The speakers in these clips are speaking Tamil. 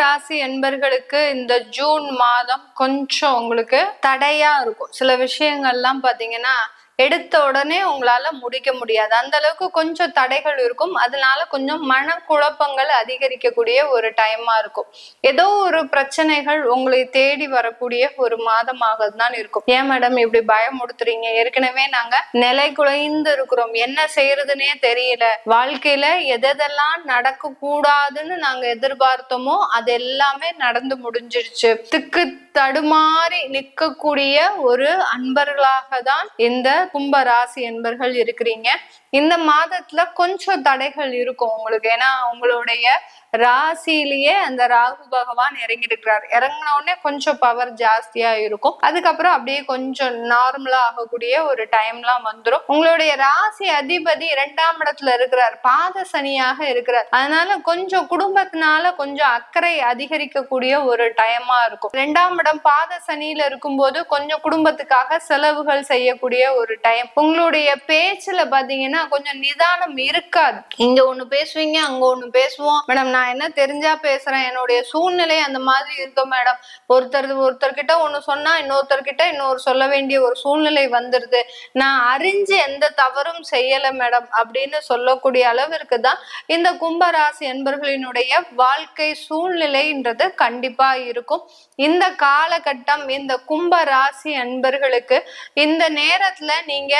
ராசி என்பர்களுக்கு இந்த ஜூன் மாதம் கொஞ்சம் உங்களுக்கு தடையா இருக்கும். சில விஷயங்கள்லாம் பாத்தீங்கன்னா எடுத்த உடனே உங்களால முடிக்க முடியாது. அந்த அளவுக்கு கொஞ்சம் தடைகள் இருக்கும். அதனால கொஞ்சம் மன குழப்பங்கள் அதிகரிக்கக்கூடிய ஒரு டைமா இருக்கும். ஏதோ ஒரு பிரச்சனைகள் உங்களை தேடி வரக்கூடிய ஒரு மாதமாக தான் இருக்கும். ஏன் மேடம் இப்படி பயமுடுத்துறீங்க ஏற்கனவே நாங்க நிலை குலைந்து இருக்கிறோம். என்ன செய்யறதுன்னே தெரியல. வாழ்க்கையில எதெல்லாம் நடக்க கூடாதுன்னு நாங்க எதிர்பார்த்தோமோ அது எல்லாமே நடந்து முடிஞ்சிருச்சு. திக்கு தடுமாறி நிற்கக்கூடிய ஒரு அன்பர்களாக தான் இந்த கும்ப ராசி என்பர்கள் இருக்கிறீங்க. இந்த மாதத்துல கொஞ்சம் தடைகள் இருக்கும் உங்களுக்கு. ஏன்னா உங்களுடைய ராசியிலேயே அந்த ராகு பகவான் இறங்கிருக்கிறார் இறங்கின உடனே கொஞ்சம் பவர் ஜாஸ்தியா இருக்கும். அதுக்கப்புறம் அப்படியே கொஞ்சம் நார்மலா ஆகக்கூடிய ஒரு டைம்லாம் வந்துடும் உங்களுடைய ராசி அதிபதி இரண்டாம் இடத்துல இருக்கிறார். பாத சனியாக இருக்கிறார். அதனால கொஞ்சம் குடும்பத்தினால கொஞ்சம் அக்கறை அதிகரிக்கக்கூடிய ஒரு டைமா இருக்கும். ரெண்டாம் இடம் பாத சனியில இருக்கும்போது கொஞ்சம் குடும்பத்துக்காக செலவுகள் செய்யக்கூடிய ஒரு டைம் உங்களுடைய பேச்சுல பாத்தீங்கன்னா கொஞ்சம் நிதானம் இருக்காது. இங்க ஒண்ணு பேசுவீங்க அங்க ஒண்ணு பேசுவோம். மேடம் நான் என்ன தெரிஞ்சா பேசுறேன். என்னுடைய சூழ்நிலை அந்த மாதிரி இருக்கும் மேடம் ஒருத்தர் ஒருத்தர்கிட்ட ஒண்ணு சொன்னா இன்னொருத்தர்கிட்ட இன்னொரு சொல்ல வேண்டிய ஒரு சூழ்நிலை வந்துருது. நான் அறிஞ்சு எந்த தவறும் செய்யல மேடம் அப்படின்னு சொல்லக்கூடிய அளவிற்கு தான் இந்த கும்பராசி என்பர்களினுடைய வாழ்க்கை சூழ்நிலைன்றது கண்டிப்பா இருக்கும். இந்த காலகட்டம் இந்த கும்ப ராசி அன்பர்களுக்கு இந்த நேரத்துல நீங்க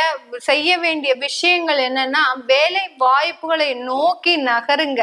செய்ய வேண்டிய விஷயங்கள் என்னன்னா வேலை வாய்ப்புகளை நோக்கி நகருங்க.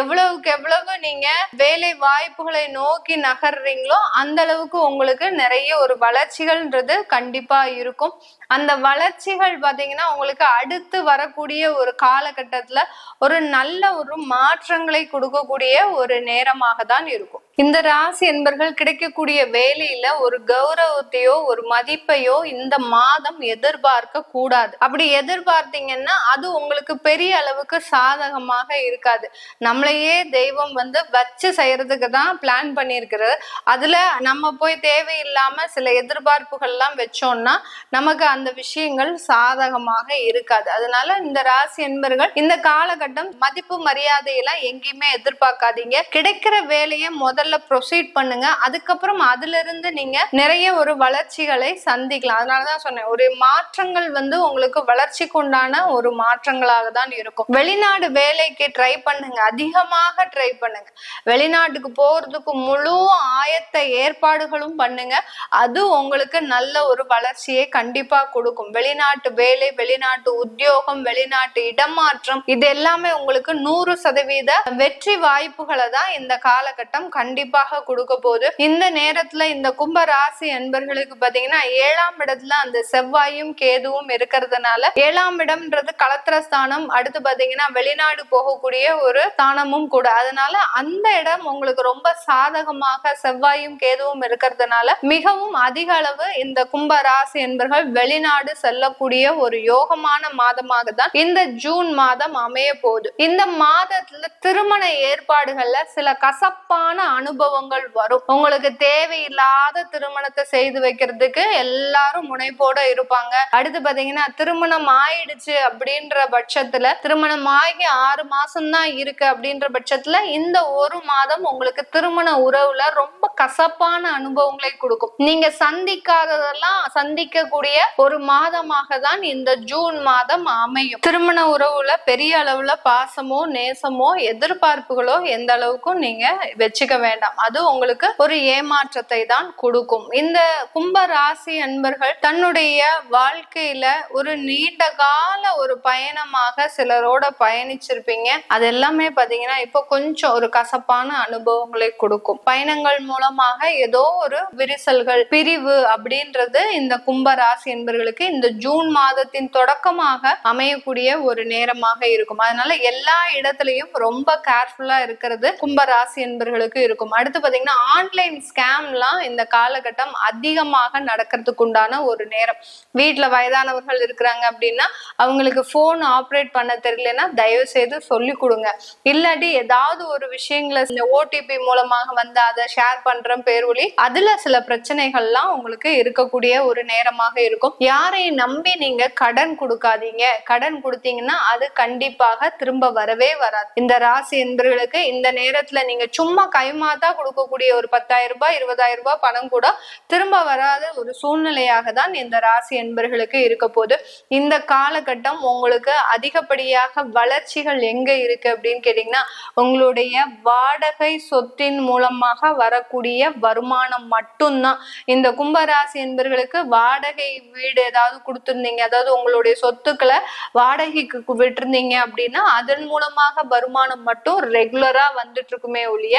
எவ்வளவுக்கு எவ்வளவு நீங்க வேலை வாய்ப்புகளை நோக்கி நகர்றீங்களோ அந்த அளவுக்கு உங்களுக்கு நிறைய ஒரு வளர்ச்சிகள்ன்றது கண்டிப்பா இருக்கும். அந்த வளர்ச்சிகள் பாத்தீங்கன்னா உங்களுக்கு அடுத்து வரக்கூடிய ஒரு காலகட்டத்துல ஒரு நல்ல ஒரு மாற்றங்களை கொடுக்கக்கூடிய ஒரு நேரமாக தான் இருக்கும். இந்த ராசி என்பர்கள் கிடைக்கக்கூடிய வேலையில ஒரு கௌரவத்தையோ ஒரு மதிப்பையோ இந்த மாதம் எதிர்பார்க்க கூடாது. அப்படி எதிர்பார்த்தீங்கன்னா அது உங்களுக்கு பெரிய அளவுக்கு சாதகமாக இருக்காது. நம்மளையே தெய்வம் வந்து வச்சு செய்யறதுக்கு தான் பிளான் பண்ணியிருக்கிறது. அதுல நம்ம போய் தேவையில்லாம சில எதிர்பார்ப்புகள்லாம் வச்சோம்னா நமக்கு அந்த விஷயங்கள் சாதகமாக இருக்காது. அதனால இந்த ராசி என்பர்கள் இந்த காலகட்டம் மதிப்பு மரியாதையெல்லாம் எங்கேயுமே எதிர்பார்க்காதீங்க. கிடைக்கிற வேலையை முதல்ல ப்ரொசீட் பண்ணுங்க. அதுக்கப்புறம் அதுல இருந்து நீங்க நிறைய ஒரு வளர்ச்சிகளை சந்திக்கலாம். அதனாலதான் சொன்னேன் ஒரு மாற்றங்கள் வந்து உங்களுக்கு வளர்ச்சிக்கு உண்டான ஒரு மாற்றங்களாக தான் இருக்கும். வெளிநாடு வேலைக்கு ட்ரை பண்ணுங்க. அதிகமாக ட்ரை பண்ணுங்க. வெளிநாட்டுக்கு போறதுக்கு முழு ஆயத்த ஏற்பாடுகளும் பண்ணுங்க. அது உங்களுக்கு நல்ல ஒரு வளர்ச்சியை கண்டிப்பா கொடுக்கும். வெளிநாட்டு வேலை வெளிநாட்டு உத்தியோகம் வெளிநாட்டு இடமாற்றம் இது எல்லாமே உங்களுக்கு நூறு சதவீத வெற்றி வாய்ப்புகளை தான் இந்த காலகட்டம் கண்டிப்பாக கொடுக்க போகுது. இந்த நேரத்துல இந்த கும்ப ராசி என்பர்களுக்கு பாத்தீங்கன்னா ஏழாம் இடத்துல அந்த செவ்வாயும் கேதுவும் இருக்கிறதுனால ஏழாம் இடம்ன்றது களத்திர ஸ்தானம் அடுத்து பாத்தீங்கன்னா வெளிநாடு போகக்கூடிய ஒரு ஸ்தானமும் கூட. அதனால அந்த இடம் உங்களுக்கு ரொம்ப சாதகமாக செவ்வாயும் கேதுவும் இருக்கிறதுனால மிகவும் அதிக அளவு இந்த கும்ப ராசி என்பர்கள் வெளிநாடு செல்லக்கூடிய ஒரு யோகமான மாதமாக தான் இந்த ஜூன் மாதம் அமைய போகுது. இந்த மாதத்துல திருமண ஏற்பாடுகள்ல சில கசப்பான அனுபவங்கள் வரும். உங்களுக்கு தேவையில்லாத திருமணத்தை செய்து வைக்கிறதுக்கு எல்லாரும் முனைப்போட இருப்பாங்க. அடுத்து பாத்தீங்கன்னா திருமணம் ஆயிடுச்சு அப்படின்ற பட்சத்துல திருமணம் ஆகி ஆறு மாசம் தான் இருக்கு அப்படின்ற பட்சத்துல இந்த ஒரு மாதம் உங்களுக்கு திருமண உறவுல ரொம்ப கசப்பான அனுபவங்களை கொடுக்கும். நீங்க சந்திக்காததெல்லாம் சந்திக்கக்கூடிய ஒரு மாதமாக தான் இந்த ஜூன் மாதம் அமையும். திருமண உறவுல பெரிய அளவுல பாசமோ நேசமோ எதிர்பார்ப்புகளோ எந்த அளவுக்கும் நீங்க வச்சுக்க வேண்டாம் அது உங்களுக்கு ஒரு ஏமாற்றத்தை தான் கொடுக்கும். இந்த கும்ப ராசி அன்பர்கள் தன்னுடைய வாழ்க்கையில ஒரு நீண்ட கால ஒரு பயணமாக சிலரோட பயணிச்சிருப்பீங்க. அது எல்லாமே பாத்தீங்கன்னா இப்போ கொஞ்சம் ஒரு கசப்பான அனுபவங்களை கொடுக்கும். பயணங்கள் மூலமாக ஏதோ ஒரு விரிசல்கள் பிரிவு அப்படின்றது இந்த கும்ப ராசி என்பர்களுக்கு இந்த ஜூன் மாதத்தின் தொடக்கமாக அமையக்கூடிய ஒரு நேரமாக இருக்கும். அதனால எல்லா இடத்துலயும் ரொம்ப கேர்ஃபுல்லா இருக்கிறது கும்ப ராசி என்பர்களுக்கு இருக்கும். அடுத்து பாத்தீங்கன்னா ஆன்லைன் ஸ்கேம்லாம் இந்த காலகட்டம் அதிகமாக நடக்கிறதுக்கு உண்டான ஒரு நேரம். வீட்டுல வயதானவர்கள் இருக்கிறாங்க அப்படின்னா அவங்களுக்கு போன் ஆப்ரேட் பண்ண தெரியலன்னா தயவு செய்து சொல்லி கொடுங்க. இல்லாட்டி ஏதாவது ஒரு விஷயங்களை இந்த ஓடிபி மூலமாக வந்து அதை ஷேர் பண்ற பேர் ஒளி அதுல சில பிரச்சனைகள்லாம் உங்களுக்கு இருக்கக்கூடிய ஒரு நேரமாக இருக்கும். யாரையும் நம்பி நீங்க கடன் கொடுக்காதீங்க. கடன் கொடுத்தீங்கன்னா அது கண்டிப்பாக திரும்ப வரவே வராது. இந்த ராசி என்பர்களுக்கு இந்த நேரத்துல நீங்க சும்மா கைமா அக்கஸ்மாத்தா கொடுக்கக்கூடிய ஒரு பத்தாயிரம் ரூபாய் இருபதாயிரம் ரூபாய் பணம் கூட திரும்ப வராத ஒரு சூழ்நிலையாக தான் இந்த ராசி என்பர்களுக்கு இருக்க போது இந்த காலகட்டம் உங்களுக்கு அதிகப்படியாக வளர்ச்சிகள் எங்க இருக்கு அப்படின்னு கேட்டீங்கன்னா உங்களுடைய வாடகை சொத்தின் மூலமாக வரக்கூடிய வருமானம் மட்டும்தான். இந்த கும்பராசி என்பர்களுக்கு வாடகை வீடு ஏதாவது கொடுத்துருந்தீங்க அதாவது உங்களுடைய சொத்துக்களை வாடகைக்கு விட்டுருந்தீங்க அப்படின்னா அதன் மூலமாக வருமானம் மட்டும் ரெகுலரா வந்துட்டு இருக்குமே ஒழிய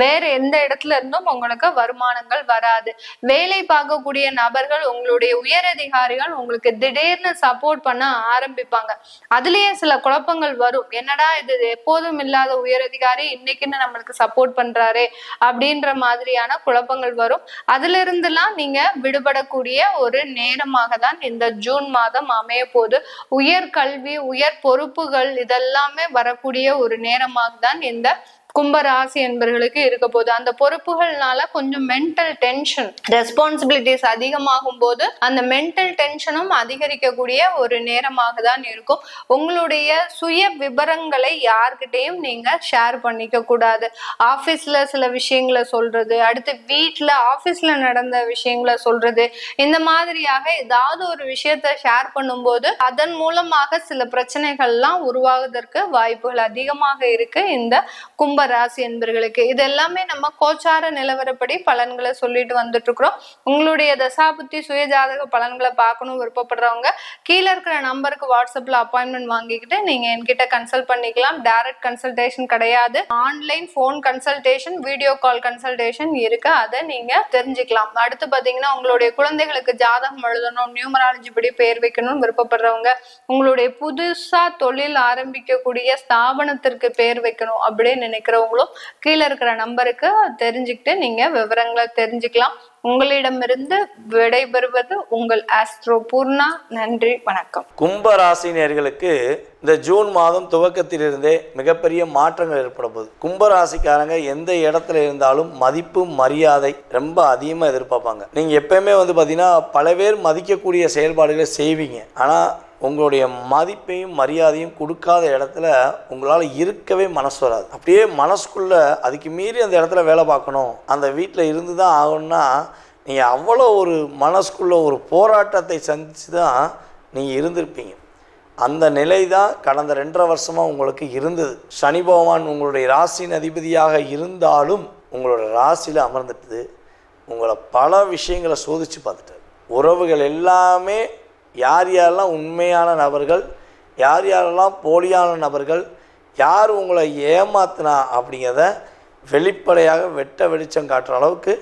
வேற எந்த இடத்துல இருந்தும் உங்களுக்கு வருமானங்கள் வராது. வேலை பார்க்கக்கூடிய நபர்கள் உங்களுடைய உயரதிகாரிகள் உங்களுக்கு திடீர்னு சப்போர்ட் பண்ண ஆரம்பிப்பாங்க. அதுலயே சில குழப்பங்கள் வரும். என்னடா இது எப்போதும் இல்லாத உயரதிகாரி இன்னைக்குன்னு நம்மளுக்கு சப்போர்ட் பண்றாரே அப்படின்ற மாதிரியான குழப்பங்கள் வரும். அதுல இருந்துலாம் நீங்க விடுபடக்கூடிய ஒரு நேரமாக தான் இந்த ஜூன் மாதம் அமைய போது உயர் கல்வி உயர் பொறுப்புகள் இதெல்லாமே வரக்கூடிய ஒரு நேரமாக தான் இந்த கும்பராசி என்பர்களுக்கு இருக்க போகுது. அந்த பொறுப்புகள்னால கொஞ்சம் மென்டல் டென்ஷன் ரெஸ்பான்சிபிலிட்டிஸ் அதிகமாகும் போது அந்த மென்டல் டென்ஷனும் அதிகரிக்கக்கூடிய ஒரு நேரமாக தான் இருக்கும். உங்களுடைய சுய விவரங்களை யார்கிட்டையும் நீங்க ஷேர் பண்ணிக்க கூடாது. ஆபீஸ்ல சில விஷயங்களை சொல்றது அடுத்து வீட்டில் ஆபீஸ்ல நடந்த விஷயங்களை சொல்றது இந்த மாதிரியாக ஏதாவது ஒரு விஷயத்த ஷேர் பண்ணும்போது அதன் மூலமாக சில பிரச்சனைகள்லாம் உருவாகுவதற்கு வாய்ப்புகள் அதிகமாக இருக்கு. இந்த கும்ப ராசி என்பர்களுக்கு இது எல்லாமே நம்ம கோச்சார நிலவரப்படி பலன்களை சொல்லிட்டு வந்துட்டு இருக்கிறோம் உங்களுடைய தசாபுத்தி சுயஜாதக பலன்களை பார்க்கணும் விருப்பப்படுறவங்க கீழே இருக்கிற நம்பருக்கு வாட்ஸ்அப்ல அப்பாயின்மெண்ட் வாங்கிக்கிட்டு நீங்க என்கிட்ட கன்சல்ட் பண்ணிக்கலாம். டைரக்ட் கன்சல்டேஷன் கிடையாது. Online phone consultation video call consultation இருக்கு. அதை நீங்க தெரிஞ்சுக்கலாம். அடுத்து பாத்தீங்கன்னா உங்களுடைய குழந்தைகளுக்கு ஜாதகம் எழுதணும் நியூமராலஜி படி பெயர் வைக்கணும்னு விருப்பப்படுறவங்க உங்களுடைய புதுசா தொழில் ஆரம்பிக்கக்கூடிய ஸ்தாபனத்திற்கு பெயர் வைக்கணும் அப்படின்னு இருக்கிறவங்களும் கீழே இருக்கிற நம்பருக்கு தெரிஞ்சுக்கிட்டு நீங்க விவரங்களை தெரிஞ்சுக்கலாம். உங்களிடமிருந்து விடைபெறுவது உங்கள் ஆஸ்ட்ரோ பூர்ணா. நன்றி வணக்கம். கும்ப ராசினியர்களுக்கு இந்த ஜூன் மாதம் துவக்கத்திலிருந்தே மிகப்பெரிய மாற்றங்கள் ஏற்பட போகுது. கும்ப ராசிக்காரங்க எந்த இடத்துல இருந்தாலும் மதிப்பு மரியாதை ரொம்ப அதிகமாக எதிர்பார்ப்பாங்க. நீங்கள் எப்பயுமே வந்து பார்த்தீங்கன்னா பல பேர் மதிக்கக்கூடிய செயல்பாடுகளை செய்வீங்க. ஆனால் உங்களுடைய மதிப்பையும் மரியாதையும் கொடுக்காத இடத்துல உங்களால் இருக்கவே மனசு வராது. அப்படியே மனசுக்குள்ளே அதுக்கு மீறி அந்த இடத்துல வேலை பார்க்கணும். அந்த வீட்டில் இருந்து தான் ஆகணும்னா நீங்கள் அவ்வளோ ஒரு மனசுக்குள்ளே ஒரு போராட்டத்தை சந்தித்து தான் நீங்கள் இருந்திருப்பீங்க. அந்த நிலை தான் கடந்த ரெண்டரை வருஷமாக உங்களுக்கு இருந்தது. சனி பகவான் உங்களுடைய ராசியின் அதிபதியாக இருந்தாலும் உங்களோட ராசியில் அமர்ந்துட்டு உங்களை பல விஷயங்களை சோதித்து பார்த்துட்டார். உறவுகள் எல்லாமே யார் யாரெல்லாம் உண்மையான நபர்கள் யார் யாரெல்லாம் போலியான நபர்கள் யார் உங்களை ஏமாத்தினா அப்படிங்கிறத வெளிப்படையாக வெட்ட வெளிச்சம் காட்டுற அளவுக்கு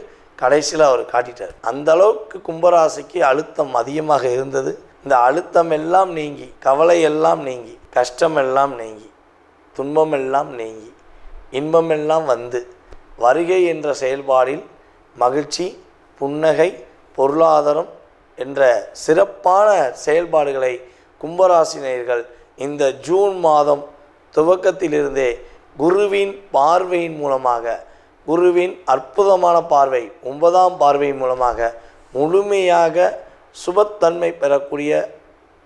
கடைசியில் அவர் காட்டிட்டார். அந்த அளவுக்கு கும்பராசிக்கு அழுத்தம் அதிகமாக இருந்தது. இந்த அழுத்தம் எல்லாம் நீங்கி கவலை எல்லாம் நீங்கி கஷ்டம் எல்லாம் நீங்கி துன்பம் எல்லாம் நீங்கி இன்பம் எல்லாம் வந்து வருகை என்ற செயல்பாடில் மகிழ்ச்சி புன்னகை பொருளாதாரம் என்ற சிறப்பான செயல்பாடுகளை கும்பராசினியர்கள் இந்த ஜூன் மாதம் துவக்கத்திலிருந்தே குருவின் பார்வையின் மூலமாக குருவின் அற்புதமான பார்வை ஒன்பதாம் பார்வை மூலமாக முழுமையாக சுபத்தன்மை பெறக்கூடிய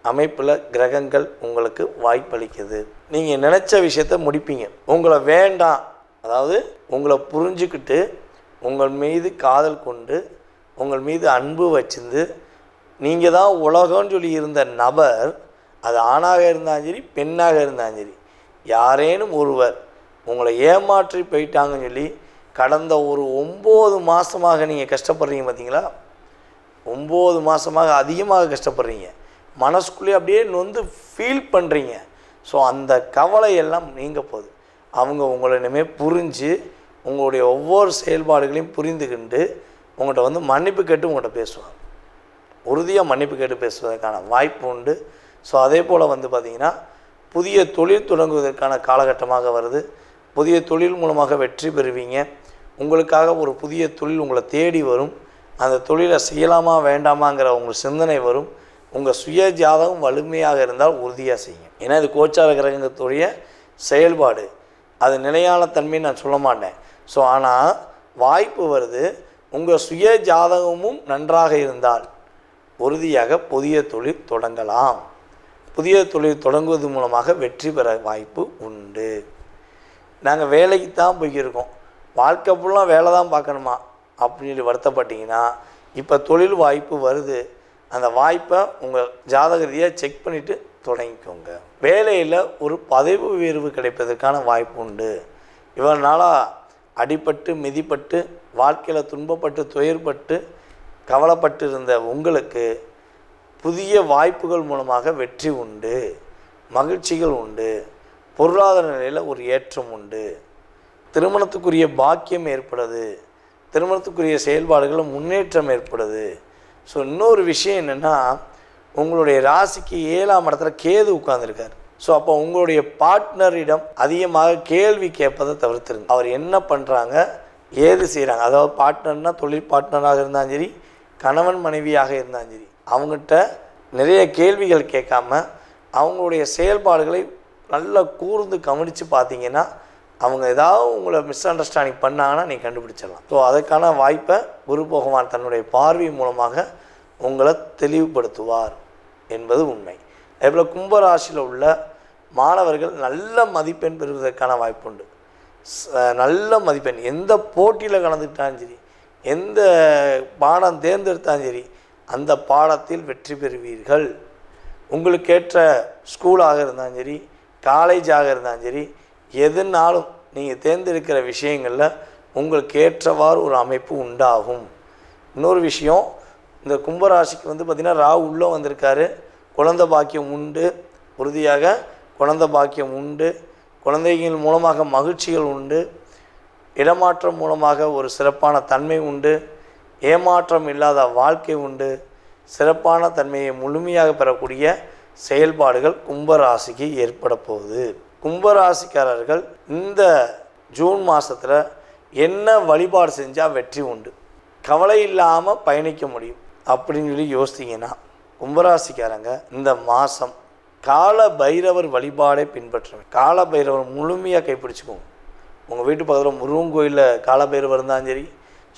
அமைப்பில் கிரகங்கள் உங்களுக்கு வாய்ப்பளிக்குது. நீங்கள் நினச்ச விஷயத்த முடிப்பீங்க. உங்களை வேண்டாம். அதாவது உங்களை புரிஞ்சுக்கிட்டு உங்கள் மீது காதல் கொண்டு உங்கள் மீது அன்பு வச்சிருந்து நீங்கள் தான் உலகம்னு சொல்லி இருந்த நபர் அது ஆணாக இருந்தாலும் சரி பெண்ணாக இருந்தாலும் சரி யாரேனும் ஒருவர் உங்களை ஏமாற்றி போயிட்டாங்கன்னு சொல்லி கடந்த ஒரு ஒம்பது மாதமாக நீங்கள் கஷ்டப்படுறீங்க பார்த்தீங்களா ஒம்பது மாதமாக அதிகமாக கஷ்டப்படுறீங்க. மனசுக்குள்ளேயே அப்படியே நொந்து ஃபீல் பண்ணுறீங்க ஸோ அந்த கவலையெல்லாம் நீங்க போகுது அவங்க உங்களை இனிமேல் புரிஞ்சு உங்களுடைய ஒவ்வொரு செயல்பாடுகளையும் புரிந்துக்கிண்டு உங்கள்கிட்ட வந்து மன்னிப்பு கேட்டு உங்கள்கிட்ட பேசுவாங்க. உறுதியாக மன்னிப்பு கேட்டு பேசுவதற்கான வாய்ப்பு உண்டு. ஸோ அதே போல் வந்து பார்த்திங்கன்னா புதிய தொழில் தொடங்குவதற்கான காலகட்டமாக வருது. புதிய தொழில் மூலமாக வெற்றி பெறுவீங்க. உங்களுக்காக ஒரு புதிய தொழில் உங்களை தேடி வரும். அந்த தொழிலை செய்யலாமா வேண்டாமாங்கிற உங்கள் சிந்தனை வரும். உங்கள் சுய ஜாதகம் வலிமையாக இருந்தால் உறுதியாக செய்யும் ஏன்னா இது கோச்சார கிரகத்துடைய செயல்பாடு. அது நிலையான தன்மையை நான் சொல்ல மாட்டேன். ஸோ ஆனால் வாய்ப்பு வருது. உங்கள் சுய ஜாதகமும் நன்றாக இருந்தால் உறுதியாக புதிய தொழில் தொடங்கலாம். புதிய தொழில் தொடங்குவது மூலமாக வெற்றி பெற வாய்ப்பு உண்டு. நாங்கள் வேலைக்கு தான் போய்க்கிருக்கோம். வாழ்க்கை ஃபுல்லாக வேலை தான் பார்க்கணுமா? அப்படின்னு சொல்லி வருத்தப்பட்டீங்கன்னா இப்போ தொழில் வாய்ப்பு வருது. அந்த வாய்ப்பை உங்கள் ஜாதகதியை செக் பண்ணிவிட்டு தொடங்கிக்கோங்க. வேலையில் ஒரு பதவி உயர்வு கிடைப்பதற்கான வாய்ப்பு உண்டு. இவ்வளோ நாளாக அடிபட்டு மிதிப்பட்டு வாழ்க்கையில் துன்பப்பட்டு துயர்பட்டு கவலைப்பட்டிருந்த உங்களுக்கு புதிய வாய்ப்புகள் மூலமாக வெற்றி உண்டு மகிழ்ச்சிகள் உண்டு பொருளாதார நிலையில் ஒரு ஏற்றம் உண்டு. திருமணத்துக்குரிய பாக்கியம் ஏற்படுது திருமணத்துக்குரிய செயல்பாடுகளில் முன்னேற்றம் ஏற்படுது. ஸோ இன்னொரு விஷயம் என்னென்னா உங்களுடைய ராசிக்கு ஏழாம் இடத்துல கேது உட்கார்ந்துருக்கார். ஸோ அப்போ உங்களுடைய பார்ட்னரிடம் அதிகமாக கேள்வி கேட்பதை தவிர்த்துருங்க. அவர் என்ன பண்ணுறாங்க ஏது செய்கிறாங்க அதாவது பார்ட்னர்னால் தொழில் பார்ட்னராக இருந்தாலும் சரி கணவன் மனைவியாக இருந்தாலும் சரி அவங்ககிட்ட நிறைய கேள்விகள் கேட்காம அவங்களுடைய செயல்பாடுகளை நல்லா கூர்ந்து கவனித்து பார்த்தீங்கன்னா அவங்க ஏதாவது உங்களை மிஸ் அண்டர்ஸ்டாண்டிங் பண்ணாங்கன்னா நீ கண்டுபிடிச்சிடலாம். ஸோ அதுக்கான வாய்ப்பை குரு பகவான் தன்னுடைய பார்வை மூலமாக உங்களை தெளிவுபடுத்துவார் என்பது உண்மை. அதேபோல் கும்பராசியில் உள்ள மாணவர்கள் நல்ல மதிப்பெண் பெறுவதற்கான வாய்ப்புண்டு. உண்டு நல்ல மதிப்பெண் எந்த போட்டியில் கலந்துக்கிட்டாலும் சரி எந்த பாடம் தேர்ந்தெடுத்தாலும் சரி அந்த பாடத்தில் வெற்றி பெறுவீர்கள். உங்களுக்கேற்ற ஸ்கூலாக இருந்தாலும் சரி காலேஜாக இருந்தாலும் சரி எதுனாலும் நீங்கள் தேர்ந்தெடுக்கிற விஷயங்களில் உங்களுக்கு ஏற்றவாறு ஒரு அமைப்பு உண்டாகும். இன்னொரு விஷயம் இந்த கும்பராசிக்கு வந்து பார்த்திங்கன்னா ராகு உள்ளே வந்திருக்காரு. குழந்த பாக்கியம் உண்டு. உறுதியாக குழந்த பாக்கியம் உண்டு. குழந்தைகள் மூலமாக மகிழ்ச்சிகள் உண்டு. இடமாற்றம் மூலமாக ஒரு சிறப்பான தன்மை உண்டு ஏமாற்றம் இல்லாத வாழ்க்கை உண்டு. சிறப்பான தன்மையை முழுமையாக பெறக்கூடிய செயல்பாடுகள் கும்பராசிக்கு ஏற்பட போகுது. கும்பராசிக்காரர்கள் இந்த ஜூன் மாதத்தில் என்ன வழிபாடு செஞ்சால் வெற்றி உண்டு? கவலை இல்லாமல் பயணிக்க முடியும் அப்படின்னு சொல்லி யோசித்தீங்கன்னா கும்பராசிக்காரங்க இந்த மாதம் கால பைரவர் வழிபாடை பின்பற்றுவேன் கால பைரவர் முழுமையாக கைப்பிடிச்சுக்கோங்க. உங்கள் வீட்டு பக்கத்தில் முருகன் கோயிலில் காலபைரவர் இருந்தாலும் சரி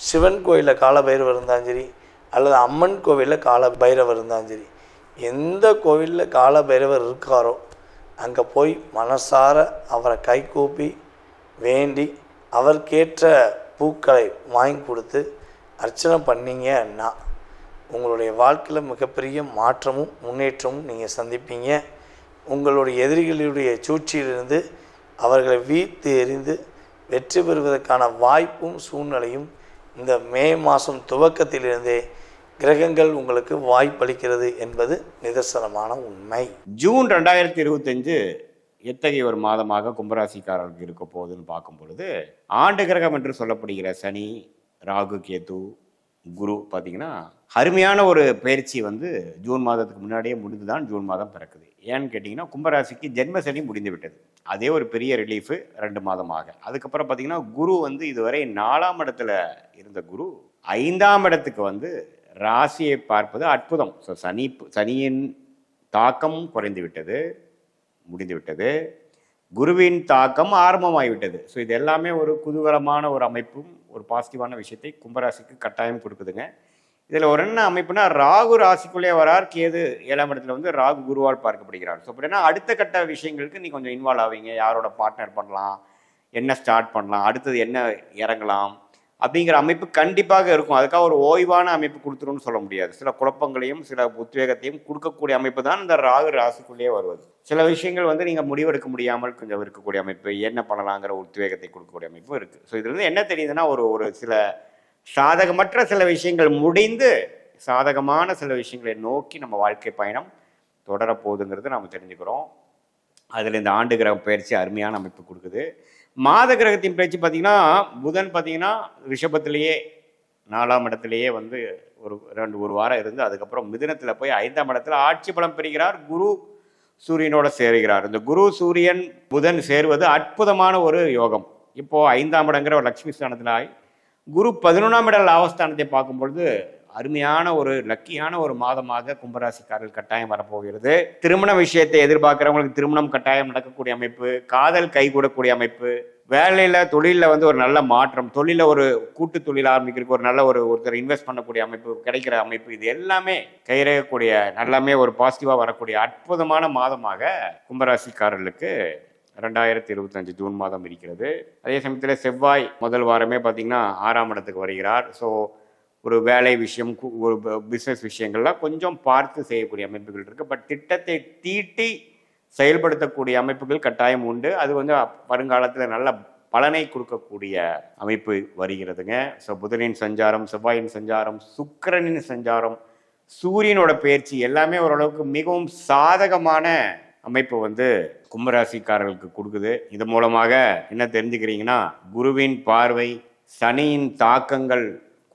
சிவன் கோயிலில் காலபைரவர் இருந்தாலும் சரி அல்லது அம்மன் கோவிலில் கால பைரவர் இருந்தாலும் சரி எந்த கோவிலில் காலபைரவர் இருக்காரோ அங்கே போய் மனசார அவரை கைகூப்பி வேண்டி அவருக்கேற்ற பூக்களை வாங்கி கொடுத்து அர்ச்சனை பண்ணீங்கன்னா உங்களுடைய வாழ்க்கையில் மிகப்பெரிய மாற்றமும் முன்னேற்றமும் நீங்கள் சந்திப்பீங்க. உங்களுடைய எதிரிகளுடைய சூழ்ச்சியிலிருந்து அவர்களை வீழ்த்து எறிந்து வெற்றி பெறுவதற்கான வாய்ப்பும் சூழ்நிலையும் இந்த மே மாதம் துவக்கத்திலிருந்தே கிரகங்கள் உங்களுக்கு வாய்ப்பளிக்கிறது என்பது நிதர்சனமான உண்மை. ஜூன் ரெண்டாயிரத்தி இருபத்தஞ்சு எத்தகைய ஒரு மாதமாக கும்பராசிக்காரர்களுக்கு இருக்க போகுதுன்னு பார்க்கும் பொழுது ஆண்டு கிரகம் என்று சொல்லப்படுகிற சனி ராகு கேது குரு பார்த்தீங்கன்னா அருமையான ஒரு பயிற்சி வந்து ஜூன் மாதத்துக்கு முன்னாடியே முடிந்து தான் ஜூன் மாதம் பிறக்குது. ஏன்னு கேட்டிங்கன்னா கும்பராசிக்கு ஜென்மசனி முடிந்து விட்டது. அதே ஒரு பெரிய ரிலீஃபு ரெண்டு மாதமாக. அதுக்கப்புறம் பார்த்தீங்கன்னா குரு வந்து இதுவரை நாலாம் இடத்துல இருந்த குரு ஐந்தாம் இடத்துக்கு வந்து ராசியை பார்ப்பது அற்புதம். ஸோ சனி சனியின் தாக்கம் குறைந்து விட்டது முடிந்து விட்டது. குருவின் தாக்கம் ஆரம்பமாகிவிட்டது ஸோ இது எல்லாமே ஒரு குதூகலமான ஒரு அமைப்பும் ஒரு பாசிட்டிவான விஷயத்தை கும்பராசிக்கு கட்டாயம் கொடுக்குதுங்க. இதில் ஒரு என்ன அமைப்புனா ராகு ராசிக்குள்ளே வரார் கேது ஏழாம் இடத்துல வந்து ராகு குருவால் பார்க்கப்படுகிறார். ஸோ அப்படின்னா அடுத்த கட்ட விஷயங்களுக்கு நீ கொஞ்சம் இன்வால்வ் ஆவீங்க. யாரோட பார்ட்னர் பண்ணலாம் என்ன ஸ்டார்ட் பண்ணலாம் அடுத்தது என்ன இறங்கலாம் அப்படிங்கிற அமைப்பு கண்டிப்பாக இருக்கும். அதுக்காக ஒரு ஓய்வான அமைப்பு கொடுத்துருன்னு சொல்ல முடியாது. சில குழப்பங்களையும் சில உத்வேகத்தையும் கொடுக்கக்கூடிய அமைப்பு தான் இந்த ராகு ராசிக்குள்ளேயே வருவது. சில விஷயங்கள் வந்து நீங்கள் முடிவெடுக்க முடியாமல் கொஞ்சம் இருக்கக்கூடிய அமைப்பு என்ன பண்ணலாங்கிற உத்வேகத்தை கொடுக்கக்கூடிய அமைப்பும் இருக்குது ஸோ இதுலேருந்து என்ன தெரியுதுன்னா ஒரு ஒரு சில சாதகமற்ற சில விஷயங்கள் முடிந்து சாதகமான சில விஷயங்களை நோக்கி நம்ம வாழ்க்கை பயணம் தொடரப்போகுதுங்கிறது நம்ம தெரிஞ்சுக்கிறோம். அதில் இந்த ஆண்டு கிரக பயிற்சி அருமையான அமைப்பு கொடுக்குது. மாத கிரகத்தின் பயிற்சி பார்த்தீங்கன்னா புதன் பார்த்திங்கன்னா ரிஷபத்திலேயே நாலாம் இடத்துலையே வந்து ஒரு ரெண்டு ஒரு வாரம் இருந்து அதுக்கப்புறம் மிதுனத்தில் போய் ஐந்தாம் இடத்துல ஆட்சி பலம் பெறுகிறார். குரு சூரியனோட சேருகிறார். இந்த குரு சூரியன் புதன் சேருவது அற்புதமான ஒரு யோகம். இப்போது ஐந்தாம் இடங்கிற ஒரு லக்ஷ்மி ஸ்தானத்தில் ஆகி குரு பதினொன்றாம் இட லாபஸ்தானத்தை பார்க்கும்பொழுது அருமையான ஒரு லக்கியான ஒரு மாதமாக கும்பராசிக்காரர்கள் கட்டாயம் வரப்போகிறது. திருமண விஷயத்தை எதிர்பார்க்குறவங்களுக்கு திருமணம் கட்டாயம் நடக்கக்கூடிய அமைப்பு காதல் கைகூடக்கூடிய அமைப்பு வேலையில் தொழிலில் வந்து ஒரு நல்ல மாற்றம் தொழிலில் ஒரு கூட்டு தொழில் ஆரம்பிக்கிறதுக்கு ஒரு நல்ல ஒரு ஒருத்தர் இன்வெஸ்ட் பண்ணக்கூடிய அமைப்பு கிடைக்கிற அமைப்பு இது எல்லாமே கைரகக்கூடிய நல்லாமே ஒரு பாசிட்டிவாக வரக்கூடிய அற்புதமான மாதமாக கும்பராசிக்காரர்களுக்கு ரெண்டாயிரத்தி இருபத்தஞ்சு ஜூன் மாதம் இருக்கிறது. அதே சமயத்தில் செவ்வாய் முதல் வாரமே பார்த்தீங்கன்னா ஆறாம் இடத்துக்கு வருகிறார். ஸோ ஒரு வேலை விஷயம் கு- ஒரு பிஸ்னஸ் விஷயங்கள்லாம் கொஞ்சம் பார்த்து செய்யக்கூடிய அமைப்புகள் இருக்குது பட் திட்டத்தை தீட்டி செயல்படுத்தக்கூடிய அமைப்புகள் கட்டாயம் உண்டு. அது வந்து வருங்காலத்தில் நல்ல பலனை கொடுக்கக்கூடிய அமைப்பு வருகிறதுங்க. ஸோ புதனின் சஞ்சாரம் செவ்வாயின் சஞ்சாரம் சுக்கிரனின் சஞ்சாரம் சூரியனோட பயிற்சி எல்லாமே ஓரளவுக்கு மிகவும் சாதகமான அமைப்பு வந்து கும்பராசிக்காரர்களுக்கு கொடுக்குது. இது மூலமாக என்ன தெரிஞ்சுக்கிறீங்கன்னா குருவின் பார்வை சனியின் தாக்கங்கள்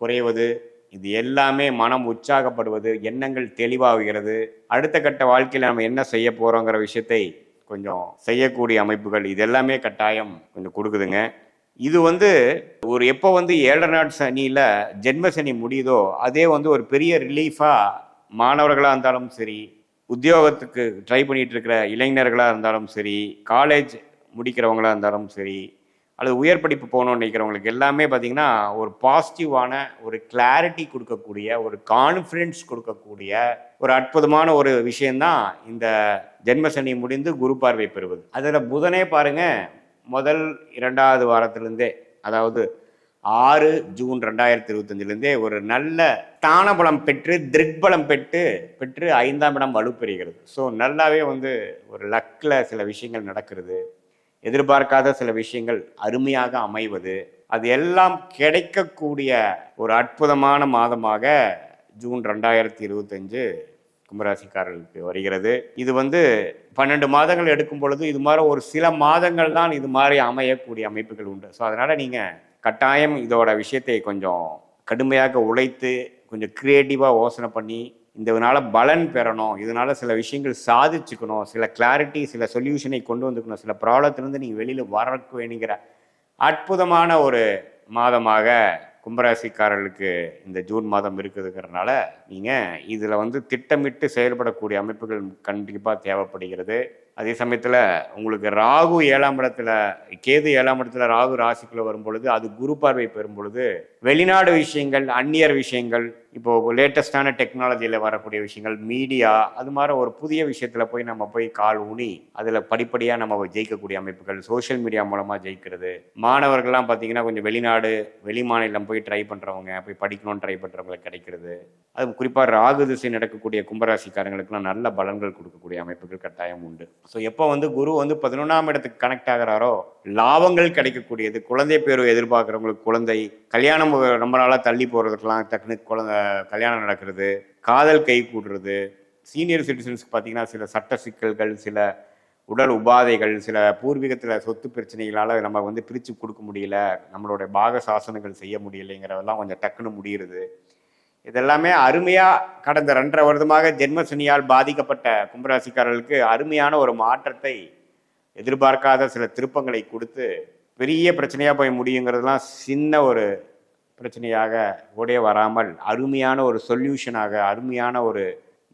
குறைவது இது எல்லாமே மனம் உற்சாகப்படுவது எண்ணங்கள் தெளிவாகிறது. அடுத்த கட்ட வாழ்க்கையில் நம்ம என்ன செய்ய போகிறோங்கிற விஷயத்தை கொஞ்சம் செய்யக்கூடிய அமைப்புகள் இது எல்லாமே கட்டாயம் கொஞ்சம் கொடுக்குதுங்க. இது வந்து ஒரு எப்போ வந்து ஏழரை நாட் சனியில் ஜென்ம சனி முடியுதோ அதே வந்து ஒரு பெரிய ரிலீஃபாக மாணவர்களாக இருந்தாலும் சரி உத்தியோகத்துக்கு ட்ரை பண்ணிட்டு இருக்கிற இளைஞர்களாக இருந்தாலும் சரி காலேஜ் முடிக்கிறவங்களாக இருந்தாலும் சரி அல்லது உயர் படிப்பு போகணும்னு நினைக்கிறவங்களுக்கு எல்லாமே பார்த்தீங்கன்னா ஒரு பாசிட்டிவான ஒரு கிளாரிட்டி கொடுக்கக்கூடிய ஒரு கான்ஃபிடென்ஸ் கொடுக்கக்கூடிய ஒரு அற்புதமான ஒரு விஷயந்தான் இந்த ஜென்ம சனி முடிந்து குரு பார்வை பெறுவது. அதில் புதனே பாருங்கள் முதல் இரண்டாவது வாரத்திலேருந்தே அதாவது ஆறு ஜூன் ரெண்டாயிரத்தி இருபத்தஞ்சிலேருந்தே ஒரு நல்ல தானபலம் பெற்று திருக்பலம் பெற்று பெற்று ஐந்தாம் இடம் வலுப்பெறுகிறது. ஸோ நல்லாவே வந்து ஒரு லக்கில் சில விஷயங்கள் நடக்கிறது. எதிர்பார்க்காத சில விஷயங்கள் அருமையாக அமைவது. அது எல்லாம் கிடைக்கக்கூடிய ஒரு அற்புதமான மாதமாக ஜூன் ரெண்டாயிரத்தி இருபத்தஞ்சு கும்பராசிக்காரர்களுக்கு வருகிறது. இது வந்து பன்னெண்டு மாதங்கள் எடுக்கும் பொழுது இது மாதிரி ஒரு சில மாதங்கள் தான் இது மாதிரி அமையக்கூடிய அமைப்புகள் உண்டு. ஸோ அதனால் நீங்கள் கட்டாயம் இதோட விஷயத்தை கொஞ்சம் கடுமையாக உழைத்து கொஞ்சம் க்ரியேட்டிவாக யோசனை பண்ணி இதனால் பலன் பெறணும். இதனால் சில விஷயங்கள் சாதிச்சுக்கணும். சில கிளாரிட்டி சில சொல்யூஷனை கொண்டு வந்துக்கணும். சில ப்ராப்ளத்துலேருந்து நீங்கள் வெளியில் வரக்கு வேணுங்கிற அற்புதமான ஒரு மாதமாக கும்பராசிக்காரர்களுக்கு இந்த ஜூன் மாதம் இருக்குதுங்கிறனால நீங்கள் இதில் வந்து திட்டமிட்டு செயல்படக்கூடிய அமைப்புகள் கண்டிப்பாக தேவைப்படுகிறது. அதே சமயத்தில் உங்களுக்கு ராகு ஏழாம் இடத்துல கேது ஏழாம் இடத்துல ராகு ராசிக்குள்ளே வரும் பொழுது அது குரு பார்வை பெறும் பொழுது வெளிநாடு விஷயங்கள் அந்நியர் விஷயங்கள் இப்போது லேட்டஸ்டான டெக்னாலஜியில் வரக்கூடிய விஷயங்கள் மீடியா அது மாதிரி ஒரு புதிய விஷயத்தில் போய் நம்ம போய் கால் ஊனி அதில் படிப்படியாக நம்ம ஜெயிக்கக்கூடிய அமைப்புகள் சோஷியல் மீடியா மூலமாக ஜெயிக்கிறது. மாணவர்கள்லாம் பார்த்தீங்கன்னா கொஞ்சம் வெளிநாடு வெளி மாநிலம் போய் ட்ரை பண்ணுறவங்க போய் படிக்கணும்னு ட்ரை பண்ணுறவங்களுக்கு கிடைக்கிறது. அது குறிப்பாக ராகு திசை நடக்கக்கூடிய கும்பராசிக்காரங்களுக்குலாம் நல்ல பலன்கள் கொடுக்கக்கூடிய அமைப்புகள் கட்டாயம் உண்டு. ஸோ எப்போ வந்து குரு வந்து பதினொன்றாம் இடத்துக்கு கனெக்ட் ஆகிறாரோ லாபங்கள் கிடைக்கக்கூடியது குழந்தை பேரு எதிர்பார்க்குறவங்களுக்கு குழந்தை கல்யாணம் ரொம்ப நாளாக தள்ளி போகிறதுக்கெல்லாம் டக்குனு குழந்தை கல்யாணம் நடக்கிறது காதல் கை கூடுறது சீனியர் சிட்டிசன்ஸ்க்கு பார்த்தீங்கன்னா சில சட்ட சிக்கல்கள் சில உடல் உபாதைகள் சில பூர்வீகத்தில் சொத்து பிரச்சனைகளால் நம்ம வந்து பிரித்து கொடுக்க முடியல நம்மளுடைய பாக சாசனங்கள் செய்ய முடியலைங்கிறதெல்லாம் கொஞ்சம் டக்குன்னு முடிகிறது இதெல்லாமே அருமையாக கடந்த ரெண்டரை வருடமாக ஜென்மசனியால் பாதிக்கப்பட்ட கும்பராசிக்காரர்களுக்கு அருமையான ஒரு மாற்றத்தை எதிர்பார்க்காத சில திருப்பங்களை கொடுத்து பெரிய பிரச்சனையாக போய் முடியுங்கிறதுலாம் சின்ன ஒரு பிரச்சனையாக ஓடே வராமல் அருமையான ஒரு சொல்யூஷனாக அருமையான ஒரு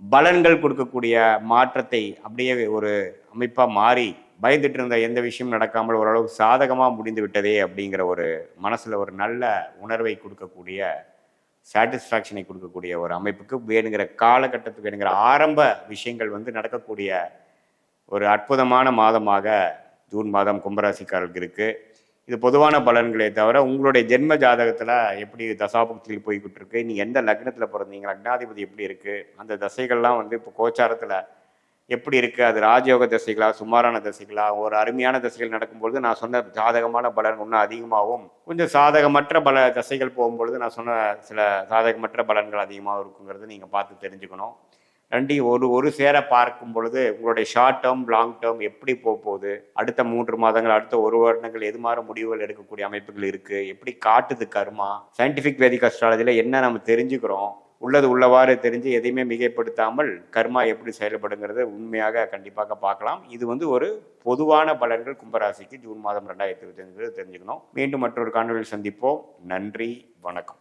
பலன்கள் கொடுக்கக்கூடிய மாற்றத்தை அப்படியே ஒரு அமைப்பாக மாறி பயந்துட்டு இருந்த எந்த விஷயம் நடக்காமல் ஓரளவுக்கு சாதகமாக முடிந்து விட்டதே அப்படிங்கிற ஒரு மனசில் ஒரு நல்ல உணர்வை கொடுக்கக்கூடிய சாட்டிஸ்ஃபேக்ஷனை கொடுக்கக்கூடிய ஒரு அமைப்புக்கு வேணுங்கிற காலகட்டத்துக்கு வேணுங்கிற ஆரம்ப விஷயங்கள் வந்து நடக்கக்கூடிய ஒரு அற்புதமான மாதமாக ஜூன் மாதம் கும்பராசிக்காரர்களுக்கு இருக்குது இது பொதுவான பலன்களே தவிர உங்களுடைய ஜென்ம ஜாதகத்தில் எப்படி தசாபுக்தியில் போய்கிட்டு இருக்கு? நீங்கள் எந்த லக்னத்தில் பிறந்தீங்க? லக்னாதிபதி எப்படி இருக்குது அந்த தசைகள்லாம் வந்து இப்போ கோச்சாரத்தில் எப்படி இருக்குது அது ராஜயோக தசைகளா சுமாரான தசைகளா? ஒரு அருமையான தசைகள் நடக்கும்பொழுது நான் சொன்ன சாதகமான பலன் இன்னும் அதிகமாகவும் கொஞ்சம் சாதகமற்ற பல தசைகள் போகும்பொழுது நான் சொன்ன சில சாதகமற்ற பலன்கள் அதிகமாக இருக்குங்கிறது நீங்கள் பார்த்து தெரிஞ்சுக்கணும். ரெண்டி ஒரு ஒரு சேர பார்க்கும் பொழுது உங்களுடைய ஷார்ட் டேர்ம் லாங் டேர்ம் எப்படி போக போகுது? அடுத்த மூன்று மாதங்கள் அடுத்த ஒரு வருடங்கள் எது மாதிரி முடிவுகள் எடுக்கக்கூடிய அமைப்புகள் இருக்குது எப்படி காட்டுது கர்மா? சயின்டிஃபிக் வேதிக் அஸ்ட்ராலஜியில் என்ன நம்ம தெரிஞ்சுக்கிறோம்? உள்ளது உள்ளவாறு தெரிஞ்சு எதையுமே மிகைப்படுத்தாமல் கர்மா எப்படி செயல்படுங்கிறது உண்மையாக கண்டிப்பாக பார்க்கலாம். இது வந்து ஒரு பொதுவான பலன்கள் கும்பராசிக்கு ஜூன் மாதம் ரெண்டாயிரத்தி இருபத்தி தெரிஞ்சுக்கணும். மீண்டும் மற்றொரு காணொலியில் சந்திப்போம். நன்றி வணக்கம்.